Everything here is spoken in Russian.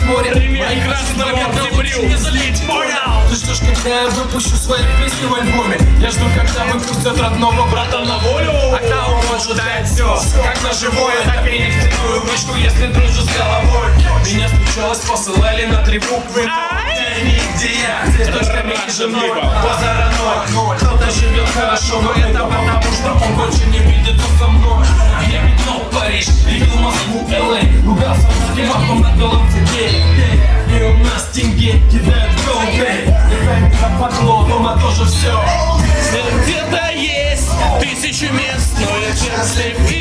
море Мои красного октябрю не залить, понял? Ты ждешь, когда я выпущу свои песни в альбоме? Я жду, когда выпустят родного брата на волю. А Когда он может дать все, как на живое Так и нефтяную вышку, если дружишь с головой. Меня случалось, посылали на три буквы. Нигде я, только между мной Базара ноль. Кто-то живет хорошо, но это потому, что он больше не видится со мной. Я видел Париж, видел Москву, Л.А. Ругался с кем денег И у нас деньги кидают голды Летаем за поклон, дома тоже все Где-то есть тысячи мест, но я счастлив.